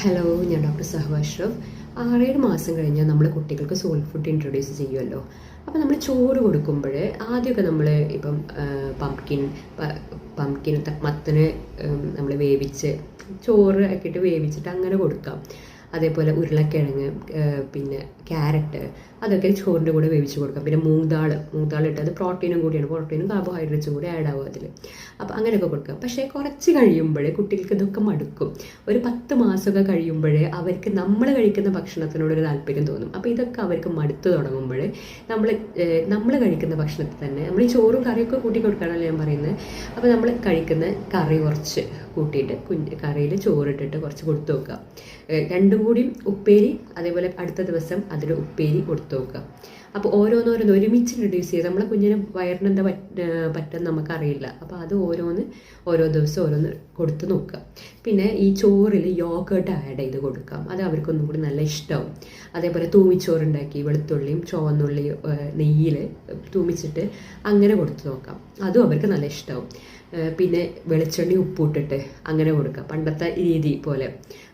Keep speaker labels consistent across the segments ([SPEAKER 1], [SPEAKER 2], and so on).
[SPEAKER 1] Hello ഞാൻ doctor സഹവ Ashraf. ആറേഴ് മാസം കഴിഞ്ഞാൽ നമ്മൾ കുട്ടികൾക്ക് സോൾ ഫുഡ് ഇൻട്രൊഡ്യൂസ് ചെയ്യുമല്ലോ അപ്പോൾ നമ്മൾ ചോറ് കൊടുക്കുമ്പോൾ ആദ്യമൊക്കെ നമ്മൾ ഇപ്പം പംകിൻ പംകിൻ മത്തന് നമ്മൾ വേവിച്ച് ചോറ് ആക്കിയിട്ട് വേവിച്ചിട്ട് അങ്ങനെ കൊടുക്കാം. അതേപോലെ ഉരുളക്കിഴങ്ങ് പിന്നെ ക്യാരറ്റ് അതൊക്കെ ചോറിന്റെ കൂടെ വേവിച്ച് കൊടുക്കാം. പിന്നെ മൂങ്താൾ മൂങ്താൾ ഇട്ട് അത് പ്രോട്ടീനും കൂടിയാണ്. പ്രോട്ടീനും കാർബോഹൈഡ്രേറ്റ്സും കൂടി ആഡ് ആവും അതിൽ അപ്പോൾ അങ്ങനെയൊക്കെ കൊടുക്കാം. പക്ഷേ കുറച്ച് കഴിയുമ്പോൾ കുട്ടികൾക്ക് ഇതൊക്കെ മടുക്കും. ഒരു പത്ത് മാസമൊക്കെ കഴിയുമ്പോഴേ അവർക്ക് നമ്മൾ കഴിക്കുന്ന ഭക്ഷണത്തിനോട് ഒരു താല്പര്യം തോന്നും. അപ്പോൾ ഇതൊക്കെ അവർക്ക് മടുത്തു തുടങ്ങുമ്പോൾ നമ്മൾ നമ്മൾ കഴിക്കുന്ന ഭക്ഷണത്തിൽ തന്നെ നമ്മൾ ഈ ചോറും കറിയൊക്കെ കൂട്ടി കൊടുക്കാനല്ല ഞാൻ പറയുന്നത്. അപ്പോൾ നമ്മൾ കഴിക്കുന്ന കറി കുറച്ച് കൂട്ടിയിട്ട് കുഞ്ഞ് കറിയിൽ ചോറിട്ടിട്ട് കുറച്ച് കൊടുത്തു വെക്കുക. രണ്ടും കൂടി ഉപ്പേരി അതേപോലെ അടുത്ത ദിവസം അതിൽ ഉപ്പേരി കൊടുത്തു നോക്കുക. അപ്പോൾ ഓരോന്നോരോന്ന് ഒരുമിച്ച് ഇൻട്രൊഡ്യൂസ് ചെയ്യുക നമ്മളെ കുഞ്ഞിന് വയറിന് എന്താ പറ്റ പറ്റുന്ന നമുക്കറിയില്ല. അപ്പോൾ അത് ഓരോന്ന് ഓരോ ദിവസം ഓരോന്ന് കൊടുത്തു നോക്കുക. പിന്നെ ഈ ചോറിൽ യോഗട്ട് ആഡ് ചെയ്ത് കൊടുക്കാം അത് അവർക്കൊന്നും കൂടി നല്ല ഇഷ്ടമാവും അതേപോലെ തൂമിച്ചോറുണ്ടാക്കി വെളുത്തുള്ളിയും ചുവന്നുള്ളിയും നെയ്യിൽ തൂമിച്ചിട്ട് അങ്ങനെ കൊടുത്തു നോക്കാം. അതും അവർക്ക് നല്ല ഇഷ്ടമാവും പിന്നെ വെളിച്ചെണ്ണി ഉപ്പിട്ടിട്ട് അങ്ങനെ കൊടുക്കുക. പണ്ടത്തെ രീതി പോലെ.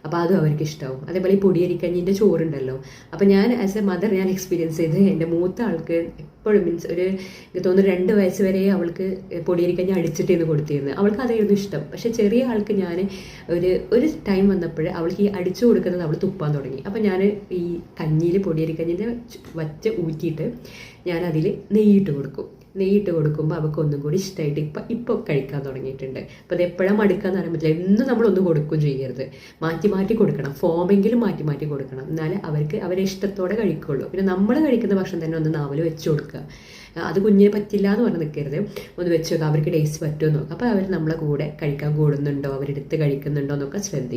[SPEAKER 1] അപ്പോൾ അതും അവർക്ക് ഇഷ്ടമാവും അതേപോലെ ഈ പൊടിയരിക്കഞ്ഞിന്റെ ചോറുണ്ടല്ലോ. അപ്പോൾ ഞാൻ ആസ് എ മദർ ഞാൻ എക്സ്പീരിയൻസ് ചെയ്ത് എന്റെ മൂത്ത ആൾക്ക് എപ്പോഴും മീൻസ് ഒരു എനിക്ക് തോന്നുന്നു രണ്ട് വയസ്സ് വരെ അവൾക്ക് പൊടിയരിക്കഞ്ഞി അടിച്ചിട്ടേന്ന് കൊടുത്തിരുന്നു. അവൾക്ക് അതായിരുന്നു ഇഷ്ടം. പക്ഷേ ചെറിയ ആൾക്ക് ഞാൻ ഒരു ഒരു ടൈം വന്നപ്പോൾ അവൾക്ക് ഈ അടിച്ചു കൊടുക്കുന്നത് അവൾ തുപ്പാൻ തുടങ്ങി. അപ്പോൾ ഞാൻ ഈ കഞ്ഞിയിൽ പൊടിയരിക്കഞ്ഞിന്റെ വച്ച് ഊറ്റിയിട്ട് ഞാൻ അതിൽ നെയ്യിട്ട് കൊടുക്കും. നെയ്യിട്ട് കൊടുക്കുമ്പോൾ അവൾക്ക് ഒന്നും കൂടി ഇഷ്ടമായിട്ട് ഇപ്പം ഇപ്പോൾ കഴിക്കാൻ തുടങ്ങിയിട്ടുണ്ട്. അപ്പോൾ അത് എപ്പോഴാണ് മടുക്കാന്ന് അറിയാൻ പറ്റില്ല. എന്നും നമ്മളൊന്നും കൊടുക്കും ചെയ്യരുത്. മാറ്റി മാറ്റി കൊടുക്കണം. ഫോമെങ്കിലും മാറ്റി മാറ്റി കൊടുക്കണം. എന്നാലേ അവർക്ക് അവരെ ഇഷ്ടത്തോടെ കഴിക്കുള്ളൂ. പിന്നെ നമ്മൾ കഴിക്കുന്ന ഭക്ഷണം തന്നെ ഒന്ന് നാവൽ വെച്ച് കൊടുക്കുക. അത് കുഞ്ഞിന് പറ്റില്ല എന്ന് പറഞ്ഞ് നിൽക്കരുത് ഒന്ന് വെച്ച് നോക്കുക അവർക്ക് ടേസ്റ്റ് പറ്റുമോ നോക്കുക അപ്പോൾ അവർ നമ്മളെ കൂടെ കഴിക്കാൻ കൂടുന്നുണ്ടോ? അവരെടുത്ത് കഴിക്കുന്നുണ്ടോ എന്നൊക്കെ ശ്രദ്ധിക്കും.